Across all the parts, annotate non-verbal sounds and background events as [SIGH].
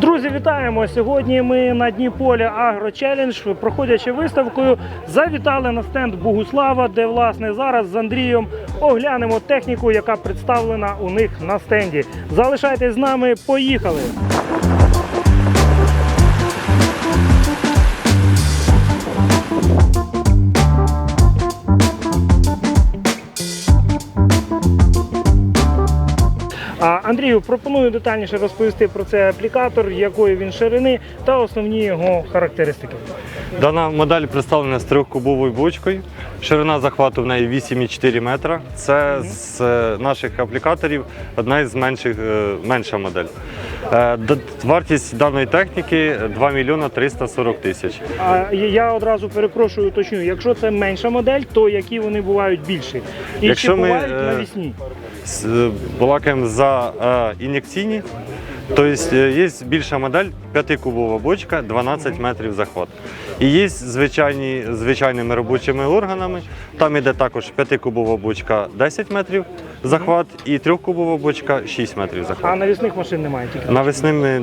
Друзі, вітаємо! Сьогодні ми на дні поля Агро Челендж, проходячи виставкою, завітали на стенд Богуслава, де власне зараз з Андрієм оглянемо техніку, яка представлена у них на стенді. Залишайтесь з нами, поїхали! А, пропоную детальніше розповісти про цей аплікатор, якої він ширини та основні його характеристики. Дана модель представлена з трьохкубовою бочкою. Ширина захвату в неї 8,4 метра. Це з е, наших аплікаторів одна із менших, е, менша модель. Е, Вартість даної техніки 2 мільйона 340 тисяч. Я- одразу перепрошую, уточню, якщо це менша модель, то які вони бувають більші? І Якщо чи бувають е, навісні? Балакаємо за ін'єкційні. Тобто є більша модель, 5-кубова бочка, 12 метрів захват. І є звичайні, звичайними робочими органами. Там іде також 5-кубова бочка 10 метрів захват і 3-кубова бочка 6 метрів А навісних машин немає тільки. Навесни ми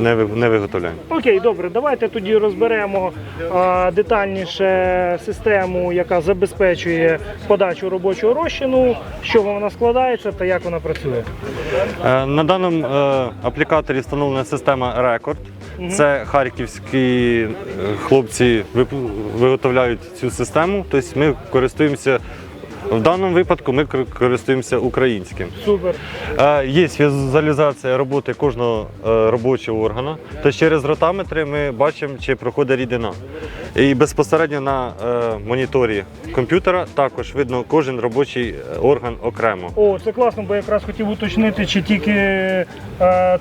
не, ви- не виготовляємо. Окей, добре, давайте тоді розберемо а, детальніше систему, яка забезпечує подачу робочого розчину, з чого вона складається та як вона працює. Е, На даному е, аплікаторі встановлена система Рекорд. Це харківські е, хлопці вип- виготовляють цю систему. Тобто ми користуємося в даному випадку. Ми користуємося українським. Супер. Е, Є візуалізація роботи кожного е, робочого органа. Тобто через ротаметри ми бачимо, чи проходить рідина. І безпосередньо на е, моніторі комп'ютера також видно кожен робочий орган окремо. О, це класно, бо якраз хотів уточнити, чи тільки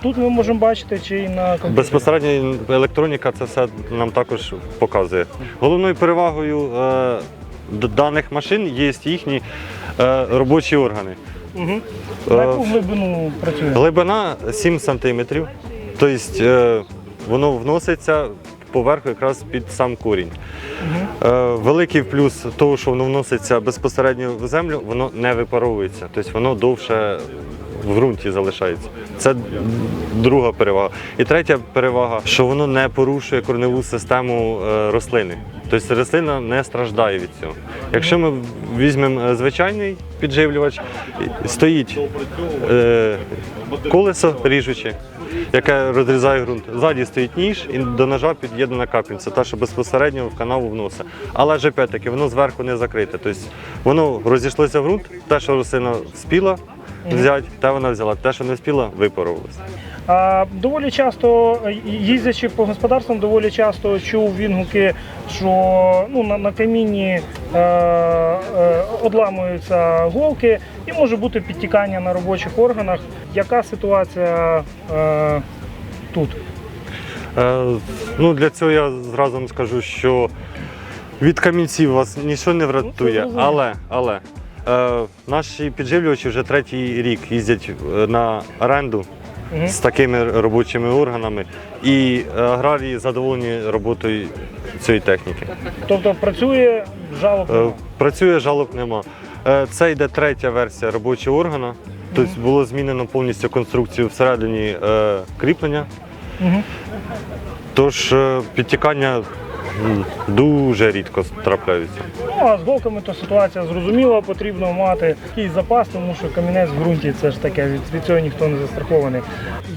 тут ми можемо бачити, чи й на комп'ютері. Безпосередньо електроніка це все нам також показує. Головною перевагою даних машин є їхні е, робочі органи. Угу. На яку глибину працює? Глибина 7 см, тобто е, воно вноситься поверху якраз під сам корінь. Е, великий плюс того, що воно вноситься безпосередньо в землю, воно не випаровується, тобто воно довше в ґрунті залишається. Це друга перевага. І третя перевага, що воно не порушує корневу систему е, рослини. Тобто рослина не страждає від цього. Якщо ми візьмемо е, звичайний підживлювач, стоїть е, колесо ріжуче, яке розрізає ґрунт. Ззаді стоїть ніж і до ножа під'єднана капельниця, та що безпосередньо в канаву вносить. Але ж опять-таки воно зверху не закрите. Тобто воно розійшлося в ґрунт, те, що рослина спіла взяти, те вона взяла, те, що не спіла, випарувалося. А, доволі часто е, їздячи по господарствам, доволі часто чув відгуки, що ну, на, на камінні е, е, одламуються голки і може бути підтікання на робочих органах. Яка ситуація е, тут? Е, ну, для цього я зразу вам скажу, що від камінців вас нічого не Ну, врятує, зрозуміло. але, але наші підживлювачі вже третій рік їздять е, на оренду з такими робочими органами, і аграрії задоволені роботою цієї техніки. Тобто працює жалоб. Е, нема. Працює жалоб нема. Е, Це йде третя версія робочого органа. Тобто було змінено повністю конструкцію всередині е, кріплення. Тож е, підтікання дуже рідко трапляються. Ну а з голками то ситуація зрозуміла, потрібно мати якийсь запас, тому що камінець в ґрунті це ж таке, від, від цього ніхто не застрахований.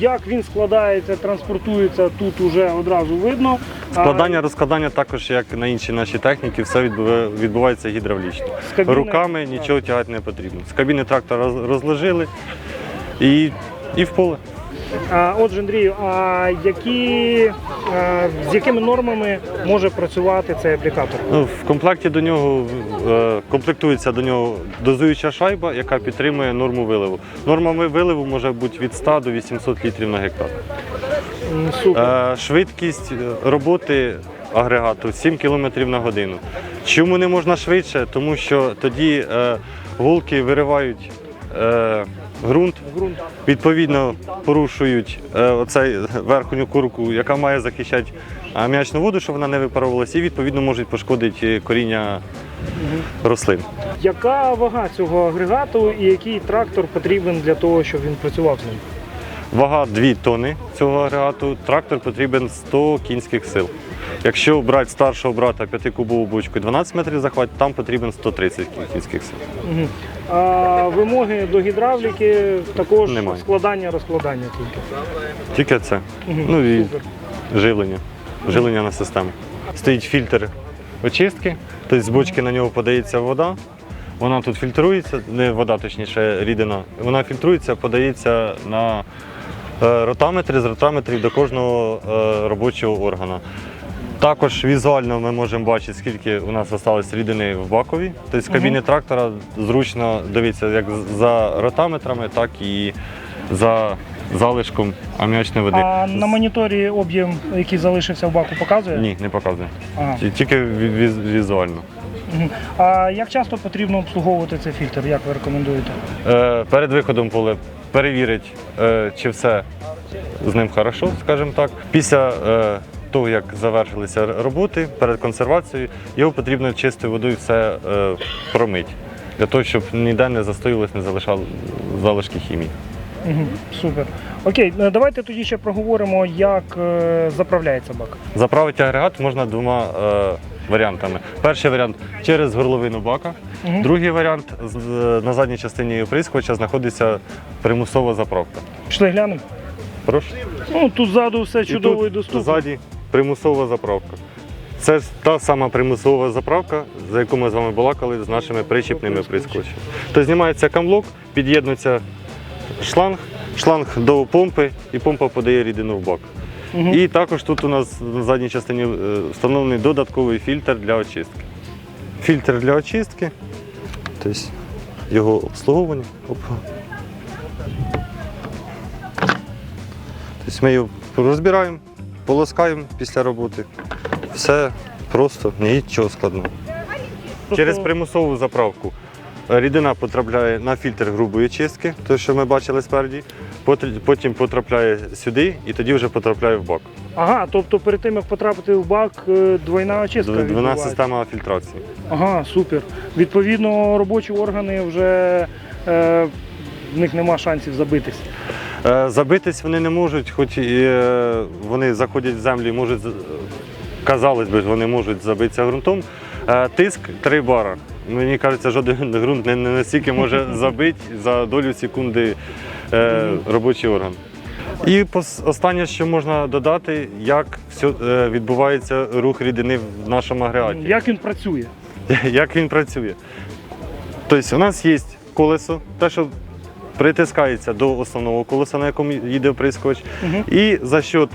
Як він складається, транспортується, тут уже одразу видно. Складання, розкладання також, як на інші наші техніки, все відбувається гідравлічно. Кабіни- Руками нічого тягати не потрібно. З кабіни трактор роз- розложили і, і в поле. Отже, Андрію, а які, з якими нормами може працювати цей аплікатор? Ну, в комплекті до нього е, комплектується до нього дозуюча шайба, яка підтримує норму виливу. Норма виливу може бути від 100 до 800 літрів на гектар. Супер. Е, Швидкість е, роботи агрегату 7 км на годину. Чому не можна швидше? Тому що тоді голки виривають ґрунт, відповідно порушують е, оцей верхню курку, яка має захищати аміачну воду, щоб вона не випаровувалася, і відповідно можуть пошкодити коріння рослин. Яка вага цього агрегату і який трактор потрібен для того, щоб він працював з ним? Вага 2 тонни цього агрегату, трактор потрібен 100 кінських сил. Якщо брати старшого брата 5-кубову бочку і 12 метрів захват, там потрібен 130 кінських сил. А вимоги до гідравліки також Немає. складання, розкладання тільки. Тільки це. Мгм. Ну і Супер. живлення. Живлення на систему. Стоїть фільтр очистки, тобто з бочки на нього подається вода. Вона тут фільтрується, не вода, точніше, рідина. Вона фільтрується, подається на ротаметри, з ротаметрів до кожного е, робочого органа. Також візуально ми можемо бачити, скільки у нас залишилось рідини в бакові. Тобто з кабіни трактора зручно дивитися як за ротаметрами, так і за залишком аміачної води. А на моніторі об'єм, який залишився в баку, показує? Ні, не показує. Ага. Тільки віз- візуально. А як часто потрібно обслуговувати цей фільтр? Як ви рекомендуєте? Е, перед виходом поле перевірить, е, чи все з ним хорошо, скажімо так. Після е, того, як завершилися роботи перед консервацією, його потрібно чистою водою все е, промити. Для того, щоб ніде не застоювалось, не залишало залишки хімії. Мгм. Супер. Окей, е, давайте тоді ще проговоримо, як е, заправляється бак. Заправити агрегат можна двома е, варіантами. Перший варіант через горловину бака. Мгм. Другий варіант на задній частині оприскувача знаходиться примусова заправка. Пішли глянемо. Прошу. Ну, тут ззаду все чудово і, і доступно. ззаді примусова заправка. Це та сама примусова заправка, за яку ми з вами балакали з нашими причіпними прискочами. То знімається камблок, під'єднується шланг, шланг до помпи, і помпа подає рідину в бак. І також тут у нас на задній частині е, встановлений додатковий фільтр для очистки. Фільтр для очистки, тобто його обслуговування. Опа. Тобто ми його розбираємо, полоскаємо після роботи. Все просто, нічого складного. Просто- Через примусову заправку рідина потрапляє на фільтр грубої чистки, те, що ми бачили спереді, потім потрапляє сюди і тоді вже потрапляє в бак. Ага, тобто перед тим, як потрапити в бак, е, двойна очистка. Двойна відбувається. система фільтрації. Ага, супер. Відповідно, робочі органи вже е, в них нема шансів забитись. Е, Забитись вони не можуть, хоч і е, вони заходять в землю можуть, казалось би, вони можуть забитися ґрунтом. Е, Тиск 3 бара. Мені кажеться, жоден ґрунт не, настільки може [LAUGHS] забити за долю секунди е, робочий орган. І останнє, що можна додати, як все, е, відбувається рух рідини в нашому агрегаті. Як він працює? [LAUGHS] як він працює. Тобто у нас є колесо, те, що притискається до основного колеса, на якому їде оприскувач, Мгм. і за счет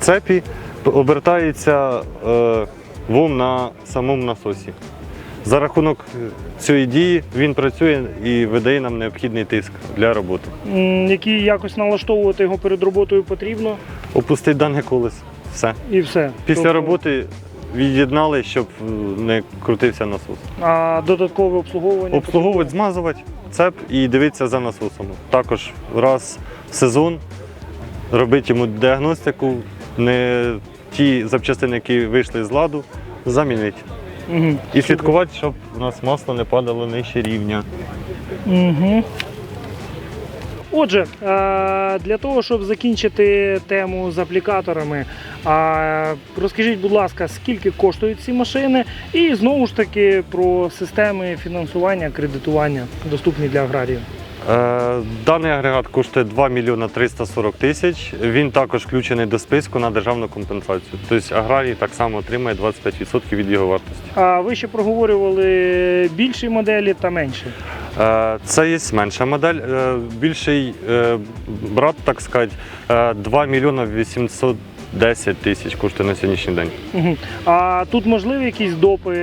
цепі обертається е, вом на самому насосі. За рахунок цієї дії він працює і видає нам необхідний тиск для роботи. Які якось налаштовувати його перед роботою потрібно, Опустить дане колесо. Все. і все. Після Тобто, роботи від'єднали, щоб не крутився насос. А додаткове обслуговування. Обслуговувати, змазувати цеп і дивитися за насосом. Також раз в сезон робити йому діагностику, не ті запчастини, які вийшли з ладу, замінити. Угу. І слідкувати, щоб у нас масло не падало нижче рівня. Угу. Отже, е, для того, щоб закінчити тему з аплікаторами, е, розкажіть, будь ласка, скільки коштують ці машини, і знову ж таки про системи фінансування, кредитування, доступні для аграріїв. Е, Даний агрегат коштує 2 мільйона 340 тисяч. Він також включений до списку на державну компенсацію. Тобто аграрій так само отримає 25% від його вартості. А ви ще проговорювали більші моделі та менші. Е, Це є менша модель. Е, Більший брат, так сказати, е, 2 мільйона 810 тисяч коштує на сьогоднішній день. А тут можливі якісь допи,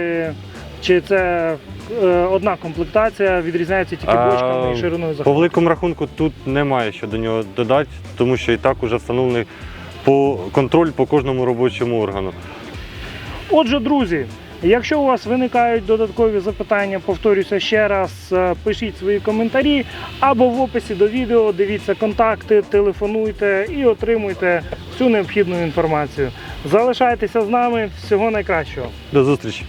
чи це е, одна комплектація, відрізняється тільки бочками і шириною По великому рахунку тут немає що до нього додати, тому що і так уже встановлений по контроль по кожному робочому органу. Отже, друзі, якщо у вас виникають додаткові запитання, повторюся ще раз, е, пишіть свої коментарі або в описі до відео дивіться контакти, телефонуйте і отримуйте всю необхідну інформацію. Залишайтеся з нами, всього найкращого. До зустрічі!